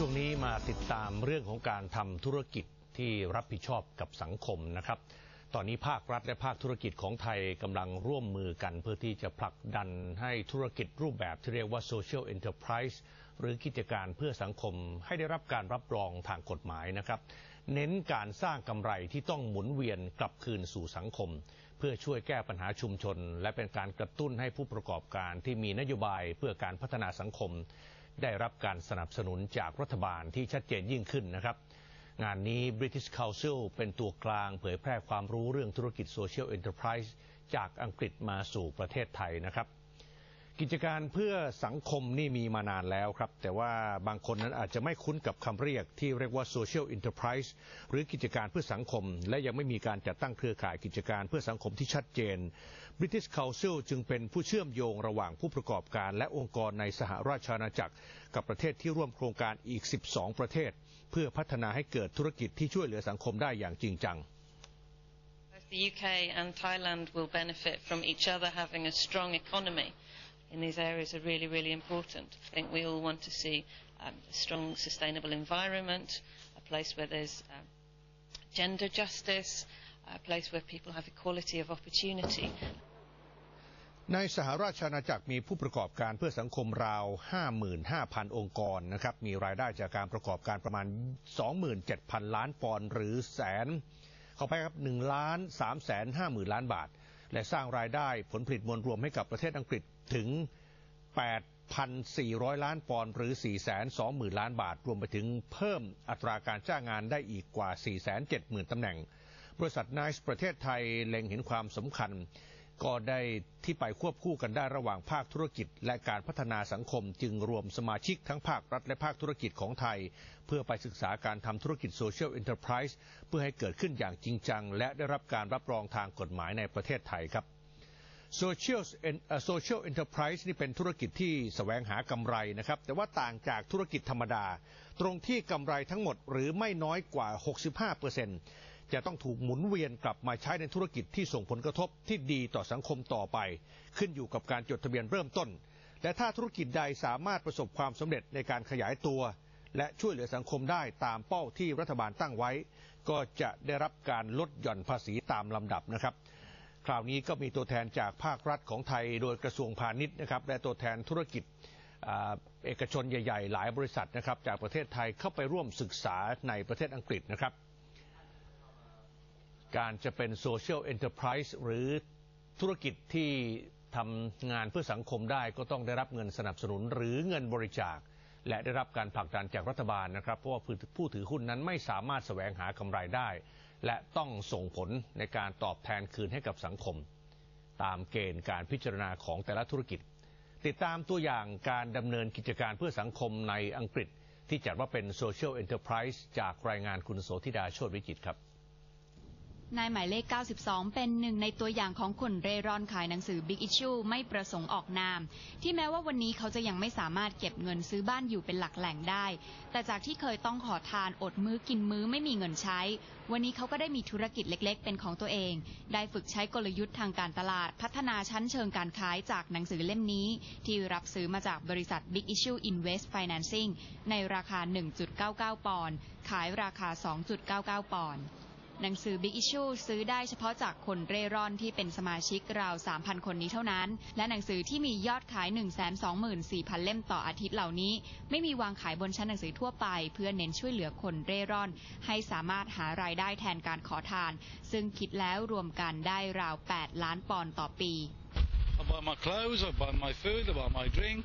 ช่วงนี้มาติดตามเรื่องของการทำธุรกิจที่รับผิดชอบกับสังคมนะครับ ตอนนี้ภาครัฐและภาคธุรกิจของไทยกำลังร่วมมือกัน เพื่อที่จะผลักดันให้ธุรกิจรูปแบบที่เรียกว่า social enterprise หรือกิจการเพื่อสังคมให้ได้รับการรับรองทางกฎหมายนะครับ เน้นการสร้างกำไรที่ต้องหมุนเวียนกลับคืนสู่สังคม เพื่อช่วยแก้ปัญหาชุมชน และเป็นการกระตุ้นให้ผู้ประกอบการที่มีนโยบายเพื่อการพัฒนาสังคม ได้รับการสนับสนุนจากรัฐบาลที่ชัดเจนยิ่งขึ้นนะครับ งานนี้ British Council เป็นตัวกลางเผยแพร่ความรู้เรื่องธุรกิจ Social Enterprise จากอังกฤษมาสู่ประเทศไทยนะครับ กิจการเพื่อสังคมนี่มีมานานแล้วครับ แต่ว่าบางคนนั้นอาจจะไม่คุ้นกับคำเรียกที่เรียกว่า social enterprise หรือกิจการเพื่อสังคม และยังไม่มีการจัดตั้งเครือข่ายกิจการเพื่อสังคมที่ชัดเจน British Council จึงเป็นผู้เชื่อมโยงระหว่างผู้ประกอบการและองค์กรในสหราชอาณาจักร กับประเทศที่ร่วมโครงการอีก 12 ประเทศ เพื่อพัฒนาให้เกิดธุรกิจที่ช่วยเหลือสังคมได้อย่างจริงจัง the UK and Thailand will benefit from each other having a strong economy in these areas are really, really important. I think we all want to see um, a strong, sustainable environment, a place where there's um, gender justice, a place where people have equality of opportunity. ในสหราชอาณาจักรมีผู้ประกอบการเพื่อสังคมราว 55,000 องค์กรนะครับ มีรายได้จากการประกอบการประมาณ 27,000 ล้านปอนด์หรือแสนข้าไปครับ1ล้าน3 5หมื่นล้านบาท และสร้างรายได้ผลผลิตมวลรวมให้กับประเทศอังกฤษ ถึง 8,400 ล้านปอนด์หรือ 4 2 0 0 0 0 ล้านบาท รวมไปถึงเพิ่มอัตราการจ้างงานได้อีกกว่า 470,000 ตำแหน่ง บริษัทไนซ์ประเทศไทยเล็งเห็นความสำคัญ ก็ได้ที่ไปควบคู่กันได้ระหว่างภาคธุรกิจ และการพัฒนาสังคมจึงรวมสมาชิกทั้งภาครัฐและภาคธุรกิจของไทย เพื่อไปศึกษาการทำธุรกิจโซเชียล e อน e r p r i s e เพื่อให้เกิดขึ้นอย่างจริงจัง และได้รับการรับรองทางกฎหมายในประเทศไทยครับ Social Social Enterprise นี่เป็นธุรกิจที่แสวงหากำไรนะครับ แต่ว่าต่างจากธุรกิจธรรมดา ตรงที่กำไรทั้งหมดหรือไม่น้อยกว่า 65%จะต้องถูกหมุนเวียนกลับมาใช้ในธุรกิจที่ส่งผลกระทบที่ดีต่อสังคมต่อไป ขึ้นอยู่กับการจดทะเบียนเริ่มต้น และถ้าธุรกิจใดสามารถประสบความสำเร็จในการขยายตัว และช่วยเหลือสังคมได้ตามเป้าที่รัฐบาลตั้งไว้ ก็จะได้รับการลดหย่อนภาษีตามลำดับนะครับ คราวนี้ก็มีตัวแทนจากภาครัฐของไทย โดยกระทรวงพาณิชย์นะครับและตัวแทนธุรกิจเอกชนใหญ่ๆ หลายบริษัทนะครับจากประเทศไทยเข้าไปร่วมศึกษาในประเทศอังกฤษนะครับ การจะเป็นโซเชียลเอ็นเตอร์ไพรส์หรือธุรกิจที่ทำงานเพื่อสังคมได้ก็ต้องได้รับเงินสนับสนุนหรือเงินบริจาค และได้รับการผลักดันจากรัฐบาลนะครับ เพราะว่าผู้ถือหุ้นนั้นไม่สามารถแสวงหากำไรได้ และต้องส่งผลในการตอบแทนคืนให้กับสังคม ตามเกณฑ์การพิจารณาของแต่ละธุรกิจ ติดตามตัวอย่างการดำเนินกิจการเพื่อสังคมในอังกฤษ ที่จัดว่าเป็น Social Enterprise จากรายงานคุณโสธิดาโชติวิจิตครับ นายหมายเลข 92 เป็นหนึ่งในตัวอย่างของคนเร่ร่อนขายหนังสือ Big Issue ไม่ประสงค์ออกนาม ที่แม้ว่าวันนี้เขาจะยังไม่สามารถเก็บเงินซื้อบ้านอยู่เป็นหลักแหล่งได้ แต่จากที่เคยต้องขอทานอดมื้อกินมื้อไม่มีเงินใช้ วันนี้เขาก็ได้มีธุรกิจเล็ก ๆ เป็นของตัวเอง ได้ฝึกใช้กลยุทธ์ทางการตลาด พัฒนาชั้นเชิงการขายจากหนังสือเล่มนี้ ที่รับซื้อมาจากบริษัท Big Issue Invest Financing ในราคา 1.99 ปอนด์ขายราคา 2.99 ปอนด์ หนังสือ Big Issue ซื้อได้เฉพาะจากคนเร่ร่อนที่เป็นสมาชิกราว 3,000 คนนี้เท่านั้น และหนังสือที่มียอดขาย 124,000 เล่มต่ออาทิตย์เหล่านี้ ไม่มีวางขายบนชั้นหนังสือทั่วไป เพื่อเน้นช่วยเหลือคนเร่ร่อน ให้สามารถหารายได้แทนการขอทาน ซึ่งคิดแล้วรวมกันได้ราว 8 ล้านปอนด์ต่อปี I buy my clothes, I buy my food, I buy my drink.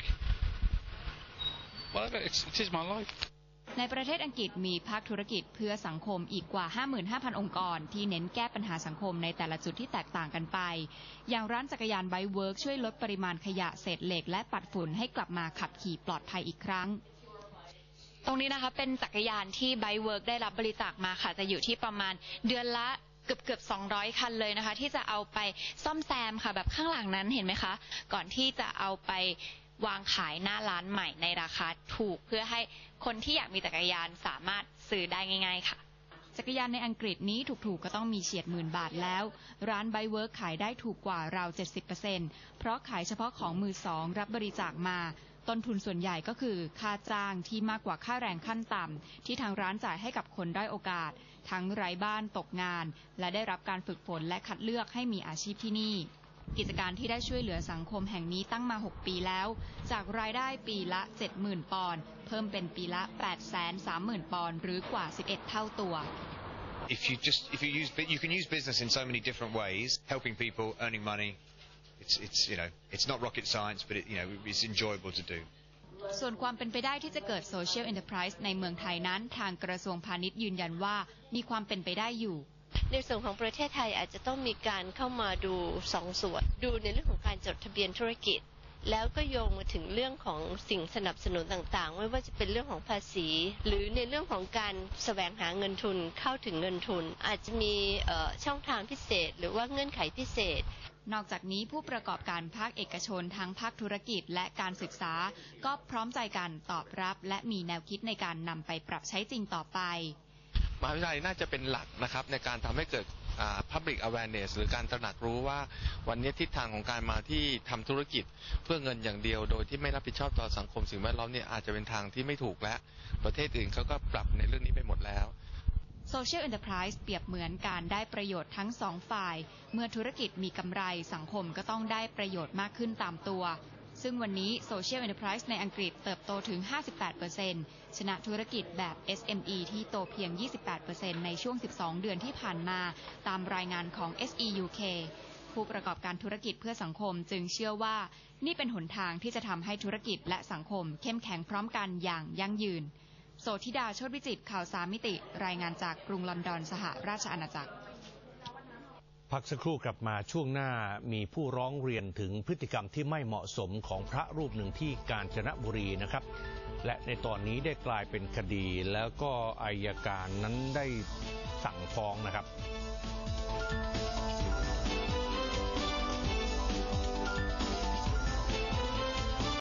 Whatever, it's, it is my life. ในประเทศอังกฤษมีภาคธุรกิจเพื่อสังคมอีกกว่า 55,000 องค์กร ที่เน้นแก้ปัญหาสังคมในแต่ละจุดที่แตกต่างกันไป อย่างร้านจักรยานไบเวิร์กช่วยลดปริมาณขยะเศษเหล็ก และปัดฝุ่นให้กลับมาขับขี่ปลอดภัยอีกครั้งตรงนี้นะคะเป็นจักรยานที่ไบเวิร์กได้รับบริจาคมาค่ะ จะอยู่ที่ประมาณเดือนละเกือบเกือบ200 คันเลยนะคะ ที่จะเอาไปซ่อมแซมค่ะ แบบข้างหลังนั้นเห็นไหมคะ ก่อนที่จะเอาไป วางขายหน้าร้านใหม่ในราคาถูก เพื่อให้คนที่อยากมีจักรยานสามารถซื้อได้ง่าย ๆ ค่ะ จักรยานในอังกฤษนี้ถูกๆก็ต้องมีเฉียดหมื่นบาทแล้ว ร้านไบเวิร์กขายได้ถูกกว่าราว 70%เพราะขายเฉพาะของมือสองรับบริจาคมาต้นทุนส่วนใหญ่ก็คือค่าจ้างที่มากกว่าค่าแรงขั้นต่ำที่ทางร้านจ่ายให้กับคนด้อยโอกาส ทั้งไร้บ้านตกงาน และได้รับการฝึกฝนและคัดเลือกให้มีอาชีพที่นี่ กิจการที่ได้ช่วยเหลือสังคมแห่งนี้ตั้งมา 6 ปีแล้ว จากรายได้ปีละ 70,000 ปอนด์เพิ่มเป็นปีละ 830,000 ปอนด์หรือกว่า 11 เท่าตัว if you just if you use you can use business in so many different ways helping people earning money it's it's you know it's not rocket science but it, you know it's enjoyable to do ส่วนความเป็นไปได้ที่จะเกิด Social Enterprise ในเมืองไทยนั้น ทางกระทรวงพาณิชย์ยืนยันว่ามีความเป็นไปได้อยู่ ในส่วนของประเทศไทยอาจจะต้องมีการเข้ามาดูสองส่วน ดูในเรื่องของการจดทะเบียนธุรกิจ แล้วก็โยงมาถึงเรื่องของสิ่งสนับสนุนต่างๆ ไม่ว่าจะเป็นเรื่องของภาษี หรือในเรื่องของการแสวงหาเงินทุนเข้าถึงเงินทุน อาจจะมีช่องทางพิเศษ หรือว่าเงื่อนไขพิเศษนอกจากนี้ผู้ประกอบการภาคเอกชนทั้งภาคธุรกิจและการศึกษา ก็พร้อมใจกันตอบรับ และมีแนวคิดในการนำไปปรับใช้จริงต่อไป มหาวิทยาลัยน่าจะเป็นหลักนะครับในการทำให้เกิด public awareness หรือการตระหนักรู้ว่าวันนี้ทิศทางของการมาที่ทำธุรกิจเพื่อเงินอย่างเดียว โดยที่ไม่รับผิดชอบต่อสังคมสิ่งแวดล้อมเนี่ยอาจจะเป็นทางที่ไม่ถูกและประเทศอื่นเขาก็ปรับในเรื่องนี้ไปหมดแล้ว Social Enterprise เปรียบเหมือนการได้ประโยชน์ทั้งสองฝ่าย เมื่อธุรกิจมีกำไรสังคมก็ต้องได้ประโยชน์มากขึ้นตามตัว ซึ่งวันนี้ Social Enterprise ในอังกฤษเติบโตถึง 58%ชนะธุรกิจแบบ SME ที่โตเพียง 28%ในช่วง 12 เดือนที่ผ่านมา ตามรายงานของ SEUK ผู้ประกอบการธุรกิจเพื่อสังคมจึงเชื่อว่า นี่เป็นหนทางที่จะทำให้ธุรกิจและสังคม เข้มแข็งพร้อมกันอย่างยั่งยืน โสธิดาโชติวิจิตข่าวสามมิติ รายงานจากกรุงลอนดอนสหราชอาณาจักร พักสักครู่กลับมาช่วงหน้ามีผู้ร้องเรียนถึงพฤติกรรมที่ไม่เหมาะสมของพระรูปหนึ่งที่กาญจนบุรีนะครับ และในตอนนี้ได้กลายเป็นคดีแล้วก็อายการนั้นได้สั่งฟ้องนะครับ